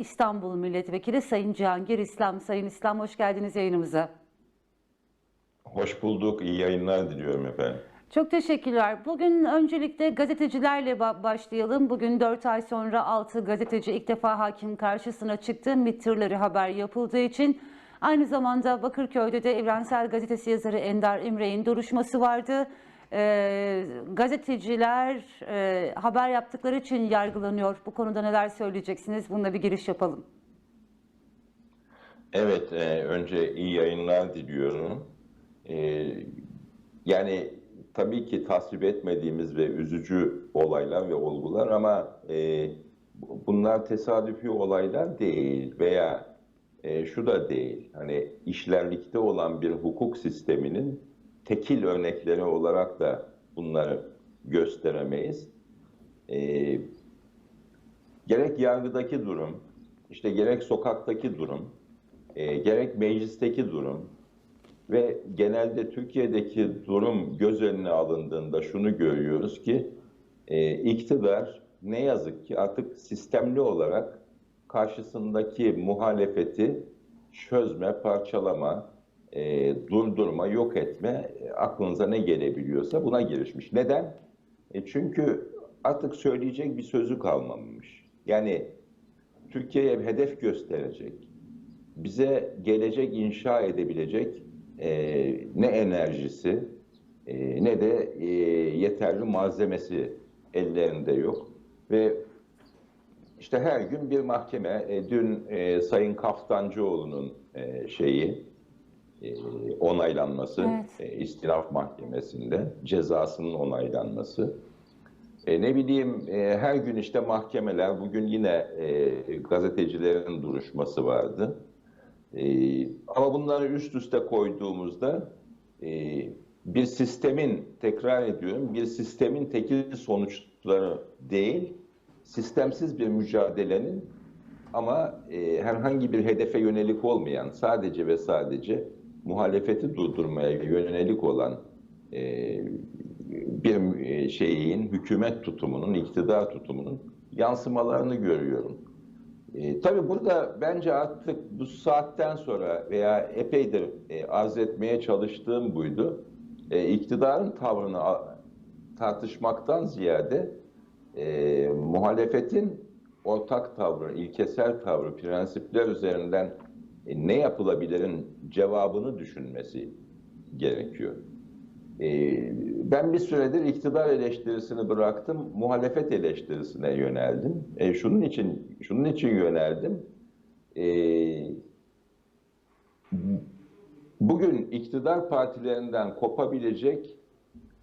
İstanbul Milletvekili Sayın Cihangir İslam. Sayın İslam hoş geldiniz yayınımıza. Hoş bulduk. İyi yayınlar diliyorum efendim. Çok teşekkürler. Bugün öncelikle gazetecilerle ba- başlayalım. Bugün 4 ay sonra 6 gazeteci ilk defa hakim karşısına çıktı. MİT tırları haber yapıldığı için. Aynı zamanda Bakırköy'de de Evrensel Gazetesi yazarı Ender İmre'nin duruşması vardı. Ee, gazeteciler e, haber yaptıkları için yargılanıyor. Bu konuda neler söyleyeceksiniz? Bununla bir giriş yapalım. Evet, e, önce iyi yayınlar diliyorum. E, yani tabii ki tasvip etmediğimiz ve üzücü olaylar ve olgular ama e, bunlar tesadüfi olaylar değil veya e, şu da değil. Hani işlerlikte olan bir hukuk sisteminin tekil örnekleri olarak da bunları gösteremeyiz. E, gerek yargıdaki durum, işte gerek sokaktaki durum, e, gerek meclisteki durum ve genelde Türkiye'deki durum göz önüne alındığında şunu görüyoruz ki e, iktidar ne yazık ki artık sistemli olarak karşısındaki muhalefeti çözme, parçalama, e, durdurma, yok etme e, aklınıza ne gelebiliyorsa buna girişmiş. Neden? E, çünkü artık söyleyecek bir sözü kalmamış. Yani Türkiye'ye bir hedef gösterecek, bize gelecek inşa edebilecek e, ne enerjisi e, ne de e, yeterli malzemesi ellerinde yok. Ve işte her gün bir mahkeme, e, dün e, Sayın Kaftancıoğlu'nun e, şeyi onaylanması, Evet. e, istinaf mahkemesinde cezasının onaylanması. E, ne bileyim e, her gün işte mahkemeler, bugün yine e, gazetecilerin duruşması vardı. E, ama bunları üst üste koyduğumuzda e, bir sistemin, tekrar ediyorum, bir sistemin tekil sonuçları değil, sistemsiz bir mücadelenin ama e, herhangi bir hedefe yönelik olmayan, sadece ve sadece muhalefeti durdurmaya yönelik olan e, bir e, şeyin, hükümet tutumunun, iktidar tutumunun yansımalarını görüyorum. E, tabii burada bence artık bu saatten sonra veya epeydir e, arz etmeye çalıştığım buydu. E, iktidarın tavrını tartışmaktan ziyade e, muhalefetin ortak tavrı, ilkesel tavrı, prensipler üzerinden e, ne yapılabilirin cevabını düşünmesi gerekiyor. E, ben bir süredir iktidar eleştirisini bıraktım, muhalefet eleştirisine yöneldim. E, şunun için şunun için yöneldim. E, bugün iktidar partilerinden kopabilecek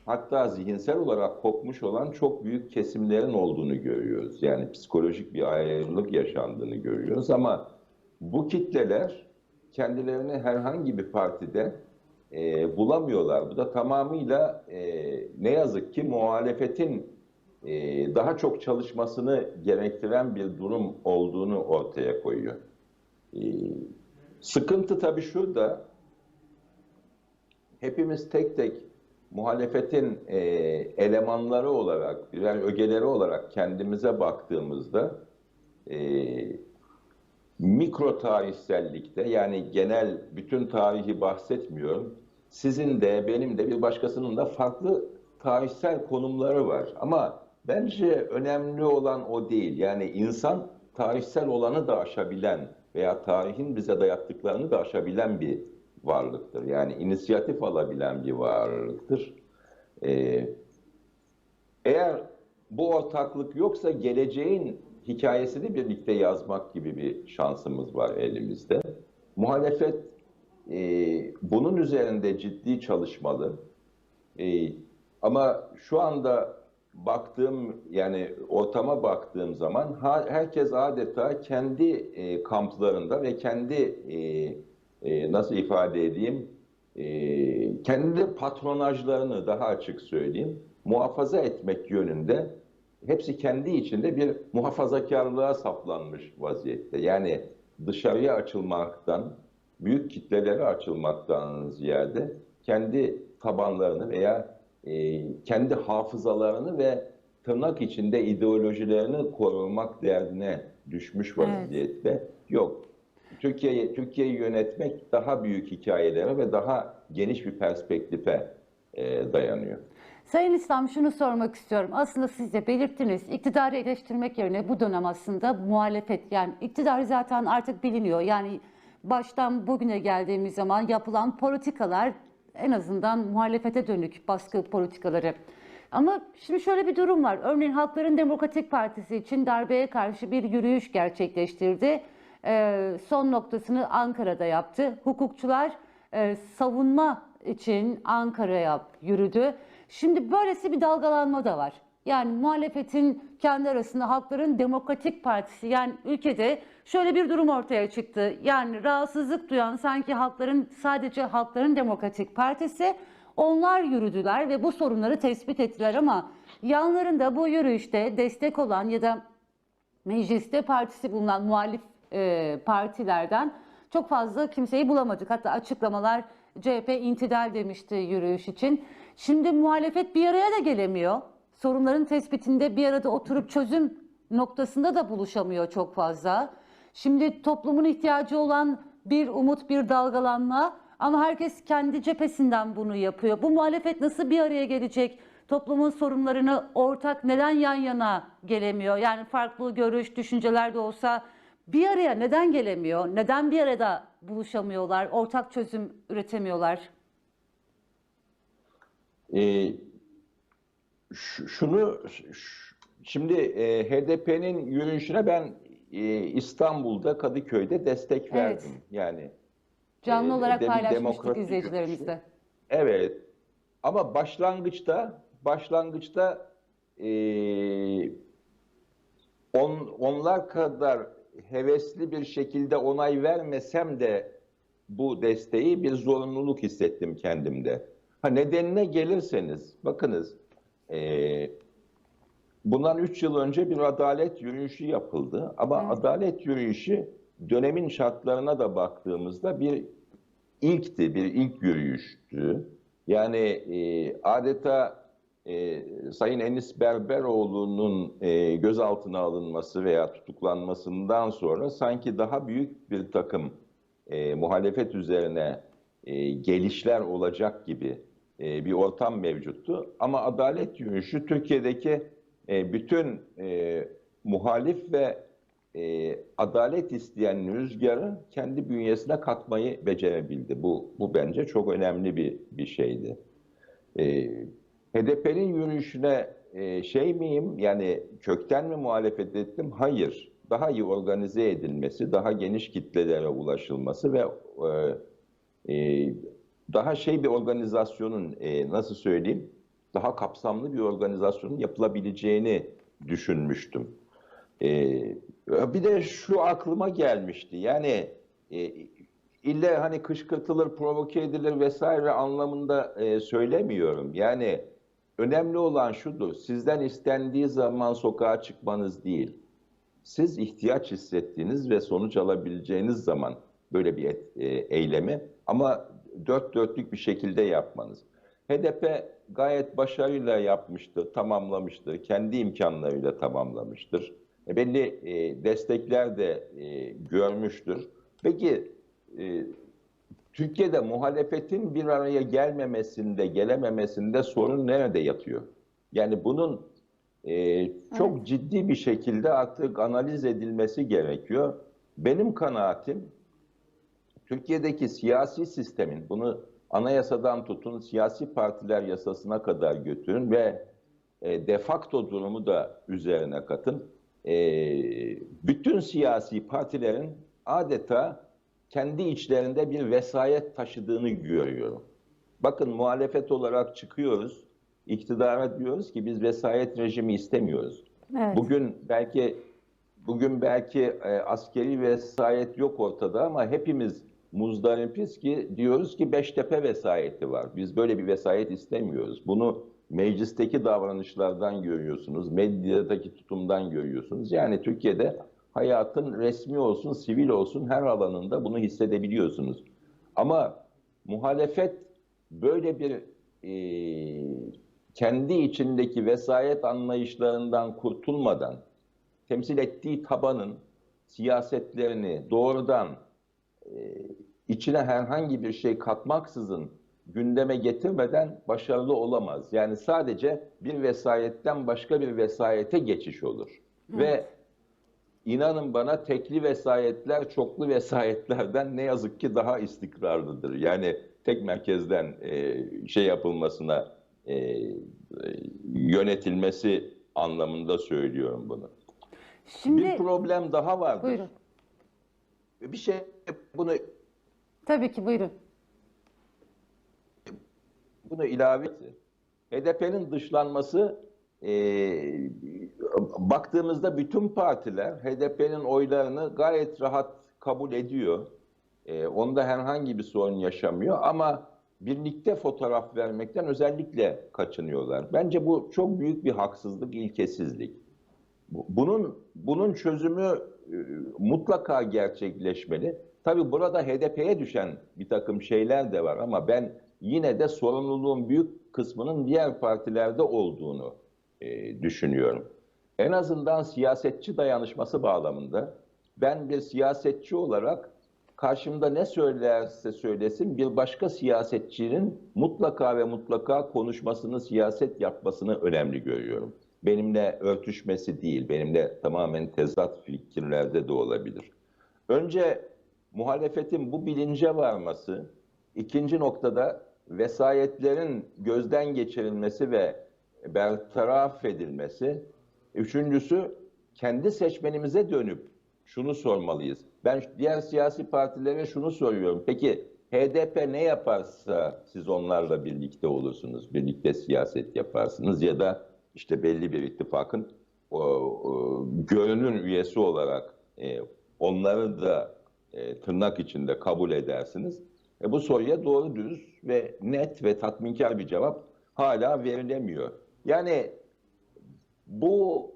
hatta zihinsel olarak kopmuş olan çok büyük kesimlerin olduğunu görüyoruz. Yani psikolojik bir ayrılık yaşandığını görüyoruz ama bu kitleler kendilerini herhangi bir partide e, bulamıyorlar. Bu da tamamıyla e, ne yazık ki muhalefetin e, daha çok çalışmasını gerektiren bir durum olduğunu ortaya koyuyor. E, sıkıntı tabii şurada, hepimiz tek tek muhalefetin e, elemanları olarak, birer ögeleri olarak kendimize baktığımızda e, mikro tarihsellikte yani genel bütün tarihi bahsetmiyorum. Sizin de benim de bir başkasının da farklı tarihsel konumları var. Ama bence önemli olan o değil. Yani insan tarihsel olanı da aşabilen veya tarihin bize dayattıklarını da aşabilen bir varlıktır. Yani inisiyatif alabilen bir varlıktır. Ee, eğer bu ortaklık yoksa geleceğin hikayesini birlikte yazmak gibi bir şansımız var elimizde. Muhalefet e, bunun üzerinde ciddi çalışmalı. E, ama şu anda baktığım yani ortama baktığım zaman herkes adeta kendi e, kamplarında ve kendi e, e, nasıl ifade edeyim e, kendi patronajlarını daha açık söyleyeyim muhafaza etmek yönünde hepsi kendi içinde bir muhafazakarlığa saplanmış vaziyette. Yani dışarıya açılmaktan, büyük kitlelere açılmaktan ziyade kendi tabanlarını veya e, kendi hafızalarını ve tırnak içinde ideolojilerini korumak derdine düşmüş vaziyette. Yok. Türkiye'yi Türkiye'yi yönetmek daha büyük hikayelere ve daha geniş bir perspektife e, dayanıyor. Sayın İslam şunu sormak istiyorum. Aslında siz de belirttiniz. İktidarı eleştirmek yerine bu dönem aslında muhalefet yani iktidar zaten artık biliniyor. Yani baştan bugüne geldiğimiz zaman yapılan politikalar en azından muhalefete dönük baskı politikaları. Ama şimdi şöyle bir durum var. Örneğin Halkların Demokratik Partisi için darbeye karşı bir yürüyüş gerçekleştirdi. Ee, son noktasını Ankara'da yaptı. Hukukçular e, savunma için Ankara'ya yürüdü. Şimdi böylesi bir dalgalanma da var. Yani muhalefetin kendi arasında Halkların Demokratik Partisi yani ülkede şöyle bir durum ortaya çıktı. Yani rahatsızlık duyan sanki halkların sadece Halkların Demokratik Partisi onlar yürüdüler ve bu sorunları tespit ettiler ama yanlarında bu yürüyüşte destek olan ya da mecliste partisi bulunan muhalif e, partilerden çok fazla kimseyi bulamadık. Hatta açıklamalar CHP intidal demişti yürüyüş için. Şimdi muhalefet bir araya da gelemiyor. Sorunların tespitinde bir arada oturup çözüm noktasında da buluşamıyor çok fazla. Şimdi toplumun ihtiyacı olan bir umut, bir dalgalanma ama herkes kendi cephesinden bunu yapıyor. Bu muhalefet nasıl bir araya gelecek? Toplumun sorunlarını ortak neden yan yana gelemiyor? Yani farklı görüş, düşünceler de olsa bir araya neden gelemiyor? Neden bir arada buluşamıyorlar? Ortak çözüm üretemiyorlar? Ş- şunu şimdi e, HDP'nin yürüyüşüne ben e, İstanbul'da Kadıköy'de destek Evet. verdim. Yani Canlı e, olarak paylaşmıştık izleyicilerimizle. yürüyüşü. Evet. Ama başlangıçta başlangıçta e, on, onlar kadar hevesli bir şekilde onay vermesem de bu desteği bir zorunluluk hissettim kendimde. Ha nedenine gelirseniz bakınız e, bundan 3 yıl önce bir adalet yürüyüşü yapıldı ama Evet. adalet yürüyüşü dönemin şartlarına da baktığımızda bir ilkti, bir ilk yürüyüştü. Yani e, adeta e, Sayın Enis Berberoğlu'nun e, gözaltına alınması veya tutuklanmasından sonra sanki daha büyük bir takım e, muhalefet üzerine e, gelişler olacak gibi e, bir ortam mevcuttu. Ama adalet yürüyüşü Türkiye'deki e, bütün muhalif ve adalet isteyen rüzgarı kendi bünyesine katmayı becerebildi. Bu, bu bence çok önemli bir, bir şeydi. E, HDP'nin yürüyüşüne şey miyim yani kökten mi muhalefet ettim? Hayır. Daha iyi organize edilmesi, daha geniş kitlelere ulaşılması ve e, e, daha şey bir organizasyonun e, nasıl söyleyeyim daha kapsamlı bir organizasyonun yapılabileceğini düşünmüştüm. E, bir de şu aklıma gelmişti yani e, ille hani kışkırtılır, provoke edilir vesaire anlamında e, söylemiyorum. Yani önemli olan şudur, sizden istendiği zaman sokağa çıkmanız değil. Siz ihtiyaç hissettiğiniz ve sonuç alabileceğiniz zaman böyle bir et, e, eylemi ama dört dörtlük bir şekilde yapmanız. HDP gayet başarıyla yapmıştır, tamamlamıştır, kendi imkanlarıyla tamamlamıştır. E, belli e, destekler de e, görmüştür. Peki e, Türkiye'de muhalefetin bir araya gelmemesinde, gelememesinde sorun nerede yatıyor? Yani bunun e, çok Evet. ciddi bir şekilde artık analiz edilmesi gerekiyor. Benim kanaatim Türkiye'deki siyasi sistemin bunu anayasadan tutun siyasi partiler yasasına kadar götürün ve e, de facto durumu da üzerine katın. E, bütün siyasi partilerin adeta kendi içlerinde bir vesayet taşıdığını görüyorum. Bakın muhalefet olarak çıkıyoruz, iktidara diyoruz ki biz vesayet rejimi istemiyoruz. Evet. Bugün belki bugün belki e, askeri vesayet yok ortada ama hepimiz muzdaripiz ki diyoruz ki Beştepe vesayeti var. Biz böyle bir vesayet istemiyoruz. Bunu meclisteki davranışlardan görüyorsunuz, medyadaki tutumdan görüyorsunuz. Yani Türkiye'de hayatın resmi olsun, sivil olsun her alanında bunu hissedebiliyorsunuz. Ama muhalefet böyle bir e, kendi içindeki vesayet anlayışlarından kurtulmadan temsil ettiği tabanın siyasetlerini doğrudan e, içine herhangi bir şey katmaksızın gündeme getirmeden başarılı olamaz. Yani sadece bir vesayetten başka bir vesayete geçiş olur. Ve inanın bana tekli vesayetler çoklu vesayetlerden ne yazık ki daha istikrarlıdır. Yani tek merkezden e, şey yapılmasına e, e, yönetilmesi anlamında söylüyorum bunu. Şimdi Bir problem daha vardır. buyurun. Bir şey bunu Tabii ki buyurun. bunu ilave. HDP'nin dışlanması e, baktığımızda bütün partiler HDP'nin oylarını gayet rahat kabul ediyor. E, onda herhangi bir sorun yaşamıyor ama birlikte fotoğraf vermekten özellikle kaçınıyorlar. Bence bu çok büyük bir haksızlık, ilkesizlik. Bu- Bunun bunun çözümü e, mutlaka gerçekleşmeli. Tabii burada HDP'ye düşen bir takım şeyler de var ama ben yine de sorumluluğun büyük kısmının diğer partilerde olduğunu e, düşünüyorum. En azından siyasetçi dayanışması bağlamında ben bir siyasetçi olarak karşımda ne söylerse söylesin bir başka siyasetçinin mutlaka ve mutlaka konuşmasını, siyaset yapmasını önemli görüyorum. Benimle örtüşmesi değil, benimle tamamen tezat fikirlerde de olabilir. Önce muhalefetin bu bilince varması, ikinci noktada vesayetlerin gözden geçirilmesi ve bertaraf edilmesi, üçüncüsü kendi seçmenimize dönüp şunu sormalıyız. Ben diğer siyasi partilere şunu soruyorum. Peki HDP ne yaparsa siz onlarla birlikte olursunuz, birlikte siyaset yaparsınız ya da işte belli bir ittifakın o, o, görünür üyesi olarak e, onları da e, tırnak içinde kabul edersiniz. E, bu soruya doğru düz ve net ve tatminkar bir cevap hala verilemiyor. Yani bu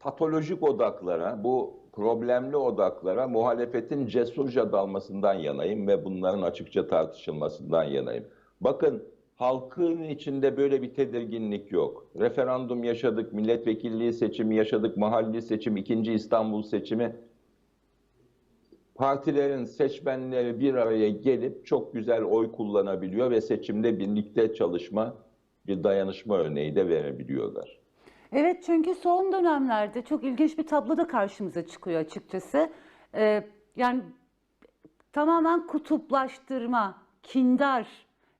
patolojik odaklara, bu problemli odaklara muhalefetin cesurca dalmasından yanayım ve bunların açıkça tartışılmasından yanayım. Bakın halkın içinde böyle bir tedirginlik yok. Referandum yaşadık, milletvekilliği seçimi yaşadık, mahalli seçim, ikinci İstanbul seçimi. Partilerin seçmenleri bir araya gelip çok güzel oy kullanabiliyor ve seçimde birlikte çalışma, bir dayanışma örneği de verebiliyorlar. Evet çünkü son dönemlerde çok ilginç bir tablo da karşımıza çıkıyor açıkçası. Ee, yani tamamen kutuplaştırma, kindar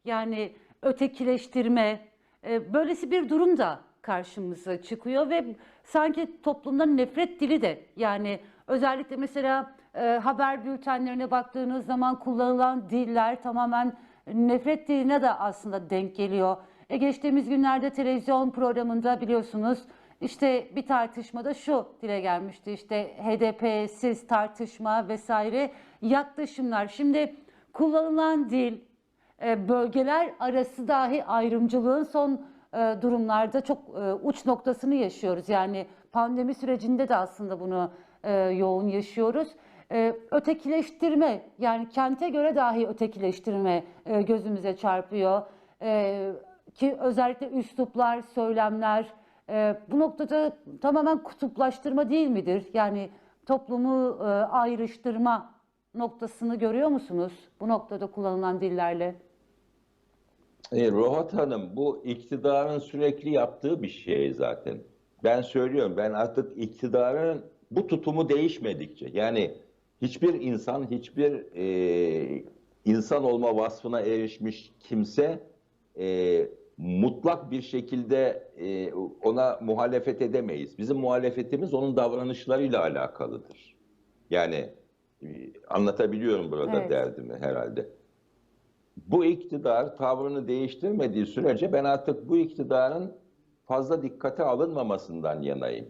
yani ötekileştirme e, böylesi bir durum da karşımıza çıkıyor ve sanki toplumda nefret dili de yani özellikle mesela e, haber bültenlerine baktığınız zaman kullanılan diller tamamen nefret diline de aslında denk geliyor. E geçtiğimiz günlerde televizyon programında biliyorsunuz işte bir tartışmada şu dile gelmişti işte HDP'siz tartışma vesaire yaklaşımlar. Şimdi kullanılan dil e, bölgeler arası dahi ayrımcılığın son e, durumlarda çok e, uç noktasını yaşıyoruz. Yani pandemi sürecinde de aslında bunu yoğun yaşıyoruz. E, ötekileştirme yani kente göre dahi ötekileştirme e, gözümüze çarpıyor. E, ki özellikle üsluplar, söylemler bu noktada tamamen kutuplaştırma değil midir? Yani toplumu ayrıştırma noktasını görüyor musunuz bu noktada kullanılan dillerle? E, Rohat Hanım bu iktidarın sürekli yaptığı bir şey zaten. Ben söylüyorum ben artık iktidarın bu tutumu değişmedikçe yani hiçbir insan hiçbir e, insan olma vasfına erişmiş kimse e, mutlak bir şekilde e, ona muhalefet edemeyiz. Bizim muhalefetimiz onun davranışlarıyla alakalıdır. Yani e, anlatabiliyorum burada Evet. derdimi herhalde. Bu iktidar tavrını değiştirmediği sürece ben artık bu iktidarın fazla dikkate alınmamasından yanayım.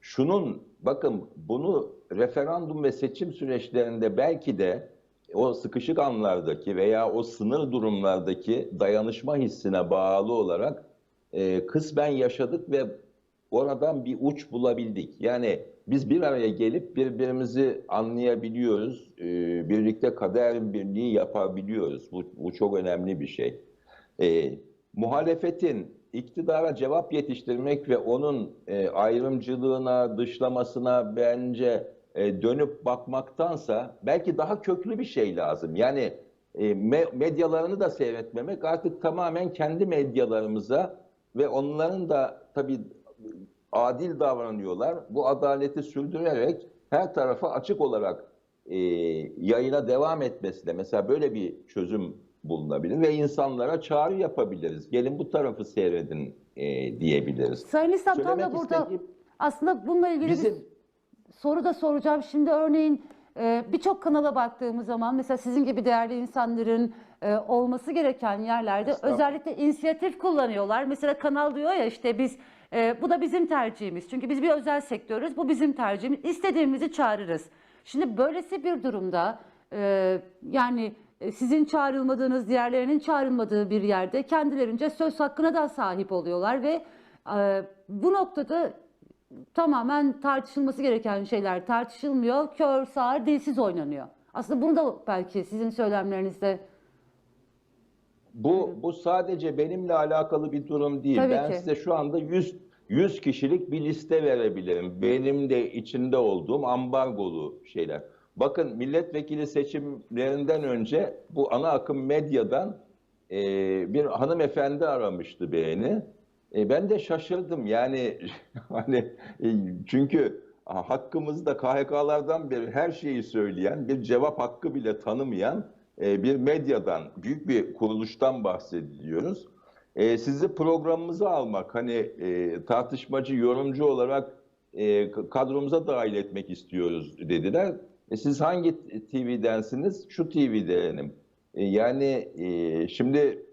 Şunun bakın bunu referandum ve seçim süreçlerinde belki de o sıkışık anlardaki veya o sınır durumlardaki dayanışma hissine bağlı olarak e, kısmen yaşadık ve oradan bir uç bulabildik. Yani biz bir araya gelip birbirimizi anlayabiliyoruz, e, birlikte kader birliği yapabiliyoruz. Bu, bu çok önemli bir şey. E, muhalefetin iktidara cevap yetiştirmek ve onun e, ayrımcılığına, dışlamasına bence e, dönüp bakmaktansa belki daha köklü bir şey lazım. Yani e, me- medyalarını da seyretmemek artık tamamen kendi medyalarımıza ve onların da tabii adil davranıyorlar. Bu adaleti sürdürerek her tarafa açık olarak e, yayına devam etmesiyle mesela böyle bir çözüm bulunabilir ve insanlara çağrı yapabiliriz. Gelin bu tarafı seyredin e, diyebiliriz. Sayın İslam tam da burada istediğim- aslında bununla ilgili bir Bizim soru da soracağım. Şimdi örneğin e, birçok kanala baktığımız zaman mesela sizin gibi değerli insanların e, olması gereken yerlerde özellikle inisiyatif kullanıyorlar. Mesela kanal diyor ya işte biz e, bu da bizim tercihimiz. Çünkü biz bir özel sektörüz. Bu bizim tercihimiz. İstediğimizi çağırırız. Şimdi böylesi bir durumda e, yani sizin çağrılmadığınız, diğerlerinin çağrılmadığı bir yerde kendilerince söz hakkına da sahip oluyorlar ve e, bu noktada tamamen tartışılması gereken şeyler tartışılmıyor. Kör, sağır, dilsiz oynanıyor. Aslında bunu da belki sizin söylemlerinizde Bu bu sadece benimle alakalı bir durum değil. Tabii ben ki. size şu anda 100 100 kişilik bir liste verebilirim. Benim de içinde olduğum ambargolu şeyler. Bakın milletvekili seçimlerinden önce bu ana akım medyadan e, bir hanımefendi aramıştı beni. E, ben de şaşırdım yani hani e, çünkü hakkımızda KHK'lardan beri her şeyi söyleyen bir cevap hakkı bile tanımayan e, bir medyadan, büyük bir kuruluştan bahsediyoruz. E, sizi programımıza almak, hani e, tartışmacı, yorumcu olarak e, kadromuza dahil etmek istiyoruz dediler. E, siz hangi TV'densiniz? Şu TV'denim. E, yani e, şimdi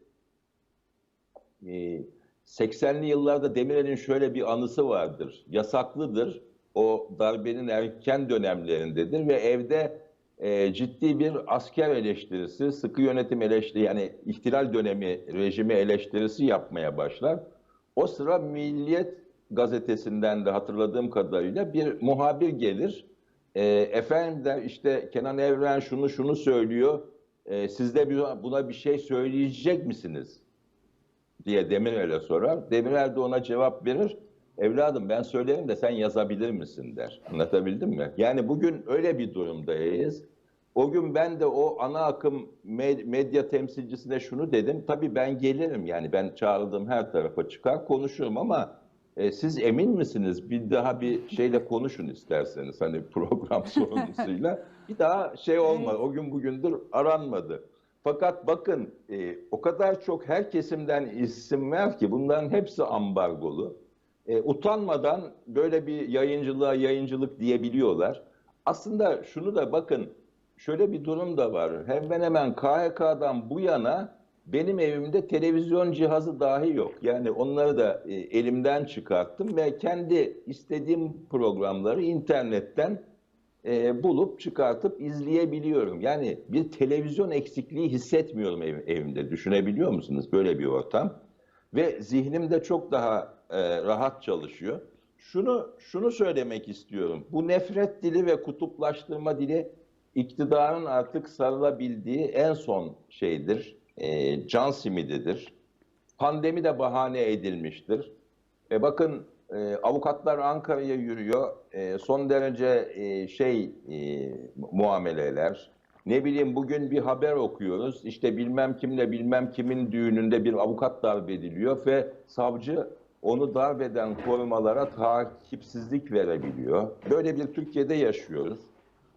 e, 80'li yıllarda Demirel'in şöyle bir anısı vardır. Yasaklıdır. O darbenin erken dönemlerindedir ve evde e, ciddi bir asker eleştirisi, sıkı yönetim eleştiri yani ihtilal dönemi rejimi eleştirisi yapmaya başlar. O sıra Milliyet gazetesinden de hatırladığım kadarıyla bir muhabir gelir. E, efendim der işte Kenan Evren şunu şunu söylüyor. E, siz de buna bir şey söyleyecek misiniz? diye Demirel'e sorar. Demirel de ona cevap verir. Evladım ben söylerim de sen yazabilir misin der. Anlatabildim mi? Yani bugün öyle bir durumdayız. O gün ben de o ana akım med- medya temsilcisine şunu dedim. Tabii ben gelirim yani ben çağrıldığım her tarafa çıkar konuşurum ama e, siz emin misiniz? Bir daha bir şeyle konuşun isterseniz hani program sorumlusuyla. Bir daha şey olmadı. O gün bugündür aranmadı. Fakat bakın e, o kadar çok her kesimden isim var ki bunların hepsi ambargolu. E, utanmadan böyle bir yayıncılığa yayıncılık diyebiliyorlar. Aslında şunu da bakın şöyle bir durum da var. Hemen hemen KHK'dan bu yana benim evimde televizyon cihazı dahi yok. Yani onları da e, elimden çıkarttım ve kendi istediğim programları internetten e, bulup çıkartıp izleyebiliyorum. Yani bir televizyon eksikliği hissetmiyorum ev- evimde. Düşünebiliyor musunuz böyle bir ortam? Ve zihnim de çok daha e, rahat çalışıyor. Şunu şunu söylemek istiyorum. Bu nefret dili ve kutuplaştırma dili iktidarın artık sarılabildiği en son şeydir. E, can simididir. Pandemi de bahane edilmiştir. E bakın e, avukatlar Ankara'ya yürüyor. E, son derece e, şey e, muameleler. Ne bileyim bugün bir haber okuyoruz. İşte bilmem kimle bilmem kimin düğününde bir avukat darp ediliyor ve savcı onu darp eden korumalara takipsizlik verebiliyor. Böyle bir Türkiye'de yaşıyoruz.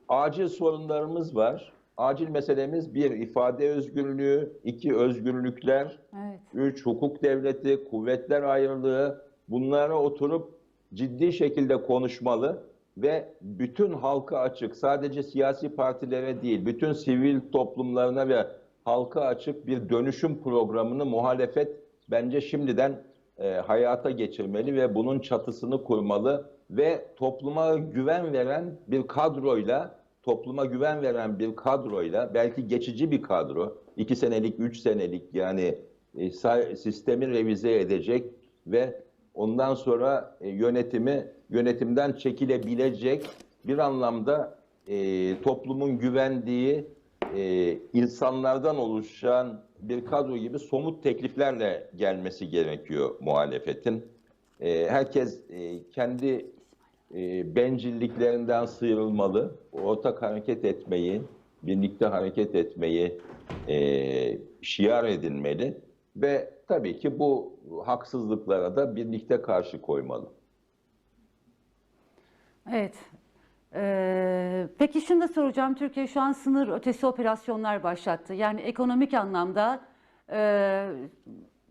Acil sorunlarımız var. Acil meselemiz bir ifade özgürlüğü, iki özgürlükler, evet. Üç, hukuk devleti, kuvvetler ayrılığı bunlara oturup ciddi şekilde konuşmalı ve bütün halka açık, sadece siyasi partilere değil, bütün sivil toplumlarına ve halka açık bir dönüşüm programını muhalefet bence şimdiden e, hayata geçirmeli ve bunun çatısını kurmalı ve topluma güven veren bir kadroyla topluma güven veren bir kadroyla belki geçici bir kadro, iki senelik, üç senelik yani e, sistemi revize edecek ve ondan sonra e, yönetimi yönetimden çekilebilecek bir anlamda e, toplumun güvendiği e, insanlardan oluşan bir kadro gibi somut tekliflerle gelmesi gerekiyor muhalefetin. E, herkes e, kendi e, bencilliklerinden sıyrılmalı, ortak hareket etmeyi, birlikte hareket etmeyi e, şiar edinmeli ve tabii ki bu haksızlıklara da birlikte karşı koymalı. Evet. Ee, peki şunu da soracağım. Türkiye şu an sınır ötesi operasyonlar başlattı. Yani ekonomik anlamda e,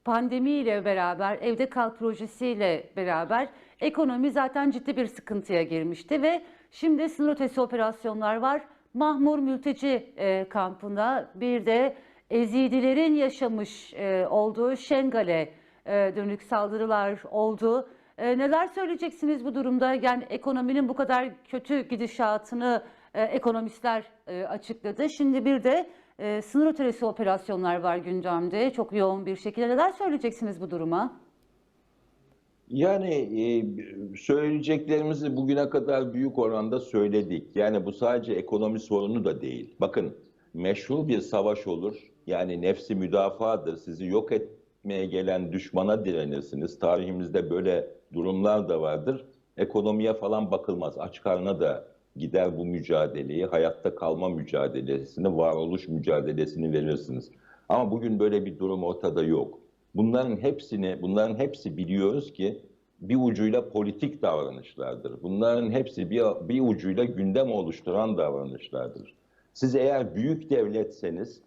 pandemiyle beraber, evde kal projesiyle beraber ekonomi zaten ciddi bir sıkıntıya girmişti ve şimdi sınır ötesi operasyonlar var. Mahmur mülteci e, kampında bir de Ezidilerin yaşamış e, olduğu Şengal'e e, dönük saldırılar oldu. E, neler söyleyeceksiniz bu durumda? Yani ekonominin bu kadar kötü gidişatını e, ekonomistler e, açıkladı. Şimdi bir de e, sınır ötesi operasyonlar var gündemde çok yoğun bir şekilde. Neler söyleyeceksiniz bu duruma? Yani e, söyleyeceklerimizi bugüne kadar büyük oranda söyledik. Yani bu sadece ekonomi sorunu da değil. Bakın meşru bir savaş olur. Yani nefsi müdafadır. Sizi yok etmeye gelen düşmana direnirsiniz. Tarihimizde böyle durumlar da vardır. Ekonomiye falan bakılmaz. Aç karnına da gider bu mücadeleyi, hayatta kalma mücadelesini, varoluş mücadelesini verirsiniz. Ama bugün böyle bir durum ortada yok. Bunların hepsini, bunların hepsi biliyoruz ki bir ucuyla politik davranışlardır. Bunların hepsi bir, bir ucuyla gündem oluşturan davranışlardır. Siz eğer büyük devletseniz,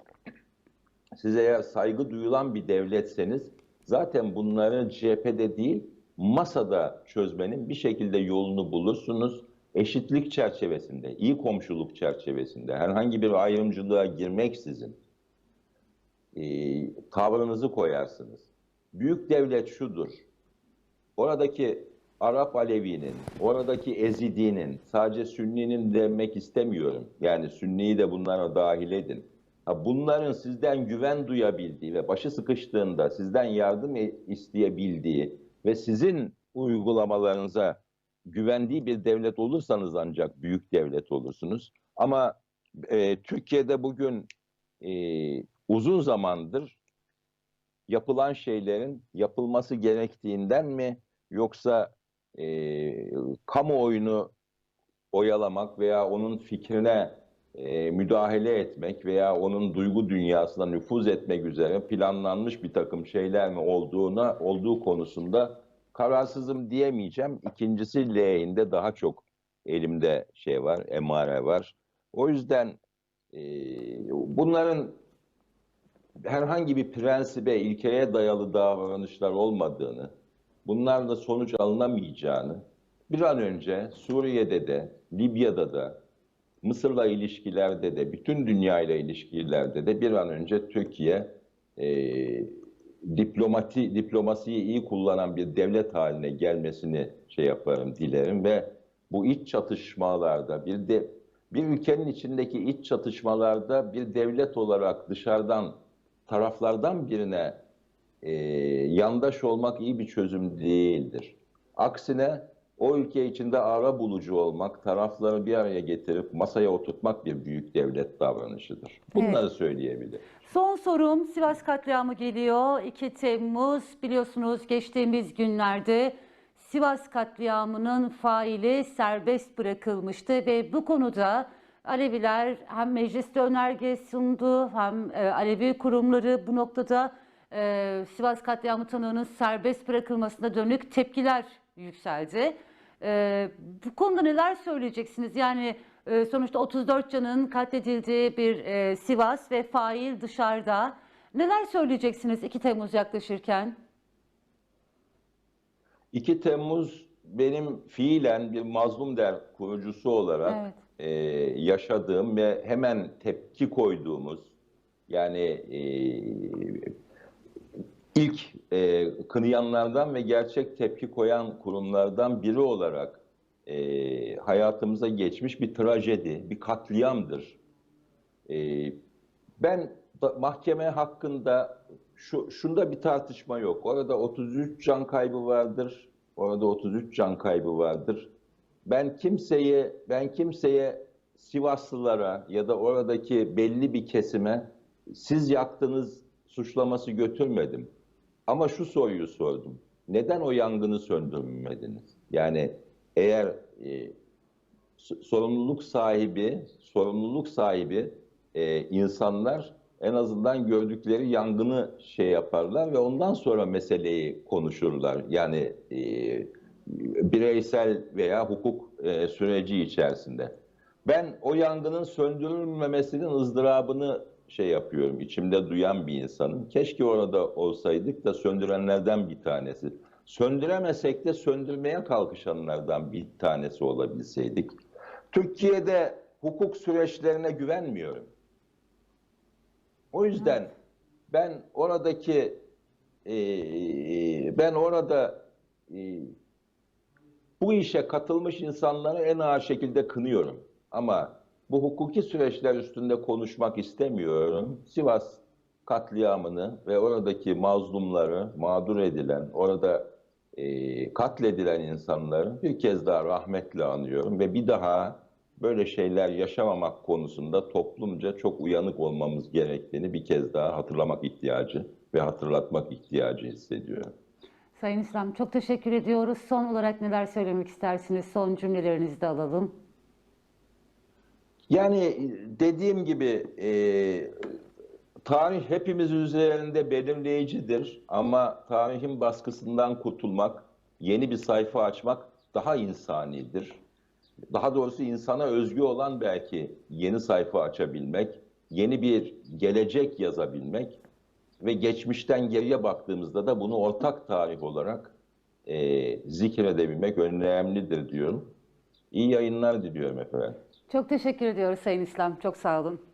siz eğer saygı duyulan bir devletseniz zaten bunları cephede değil masada çözmenin bir şekilde yolunu bulursunuz. Eşitlik çerçevesinde, iyi komşuluk çerçevesinde, herhangi bir ayrımcılığa girmeksizin e, tavrınızı koyarsınız. Büyük devlet şudur. Oradaki Arap Alevi'nin, oradaki Ezidi'nin, sadece Sünni'nin demek istemiyorum. Yani Sünni'yi de bunlara dahil edin. Bunların sizden güven duyabildiği ve başı sıkıştığında sizden yardım e- isteyebildiği ve sizin uygulamalarınıza güvendiği bir devlet olursanız ancak büyük devlet olursunuz. Ama e, Türkiye'de bugün e, uzun zamandır yapılan şeylerin yapılması gerektiğinden mi yoksa e, kamuoyunu oyalamak veya onun fikrine e, müdahale etmek veya onun duygu dünyasına nüfuz etmek üzere planlanmış bir takım şeyler mi olduğuna olduğu konusunda kararsızım diyemeyeceğim. İkincisi lehinde daha çok elimde şey var, emare var. O yüzden e, bunların herhangi bir prensibe, ilkeye dayalı davranışlar olmadığını, bunlarla sonuç alınamayacağını bir an önce Suriye'de de, Libya'da da, Mısır'la ilişkilerde de, bütün dünya ile ilişkilerde de bir an önce Türkiye e, diplomati, diplomasiyi iyi kullanan bir devlet haline gelmesini şey yaparım, dilerim ve bu iç çatışmalarda bir de bir ülkenin içindeki iç çatışmalarda bir devlet olarak dışarıdan taraflardan birine e, yandaş olmak iyi bir çözüm değildir. Aksine o ülke içinde ara bulucu olmak, tarafları bir araya getirip masaya oturtmak bir büyük devlet davranışıdır. Bunları Evet. söyleyebilirim. Son sorum Sivas katliamı geliyor. 2 Temmuz biliyorsunuz geçtiğimiz günlerde Sivas katliamının faili serbest bırakılmıştı ve bu konuda Aleviler hem mecliste önerge sundu hem e, Alevi kurumları bu noktada e, Sivas katliamı tanığının serbest bırakılmasına dönük tepkiler yükseldi. E, bu konuda neler söyleyeceksiniz? Yani e, sonuçta 34 canın katledildiği bir e, Sivas ve fail dışarıda. Neler söyleyeceksiniz 2 Temmuz yaklaşırken? 2 Temmuz benim fiilen bir mazlum der kurucusu olarak Evet. e, yaşadığım ve hemen tepki koyduğumuz yani e, ilk e, kınayanlardan ve gerçek tepki koyan kurumlardan biri olarak e, hayatımıza geçmiş bir trajedi, bir katliamdır. E, ben da- mahkeme hakkında şu şunda bir tartışma yok. Orada 33 can kaybı vardır. Orada 33 can kaybı vardır. Ben kimseye ben kimseye Sivaslılara ya da oradaki belli bir kesime siz yaktınız suçlaması götürmedim. Ama şu soruyu sordum. Neden o yangını söndürmediniz? Yani eğer e, so- sorumluluk sahibi, sorumluluk sahibi e, insanlar en azından gördükleri yangını şey yaparlar ve ondan sonra meseleyi konuşurlar. Yani e, bireysel veya hukuk e, süreci içerisinde. Ben o yangının söndürülmemesinin ızdırabını şey yapıyorum, içimde duyan bir insanım. Keşke orada olsaydık da söndürenlerden bir tanesi. Söndüremesek de söndürmeye kalkışanlardan bir tanesi olabilseydik. Türkiye'de hukuk süreçlerine güvenmiyorum. O yüzden ben oradaki e, ben orada e, bu işe katılmış insanları en ağır şekilde kınıyorum. Ama bu hukuki süreçler üstünde konuşmak istemiyorum. Sivas katliamını ve oradaki mazlumları, mağdur edilen, orada e, katledilen insanları bir kez daha rahmetle anıyorum ve bir daha böyle şeyler yaşamamak konusunda toplumca çok uyanık olmamız gerektiğini bir kez daha hatırlamak ihtiyacı ve hatırlatmak ihtiyacı hissediyorum. Sayın İslam çok teşekkür ediyoruz. Son olarak neler söylemek istersiniz? Son cümlelerinizi de alalım. Yani dediğim gibi e, tarih hepimiz üzerinde belirleyicidir ama tarihin baskısından kurtulmak, yeni bir sayfa açmak daha insanidir. Daha doğrusu insana özgü olan belki yeni sayfa açabilmek, yeni bir gelecek yazabilmek ve geçmişten geriye baktığımızda da bunu ortak tarih olarak e, zikredebilmek önemlidir diyorum. İyi yayınlar diliyorum efendim. Çok teşekkür ediyoruz Sayın İslam. Çok sağ olun.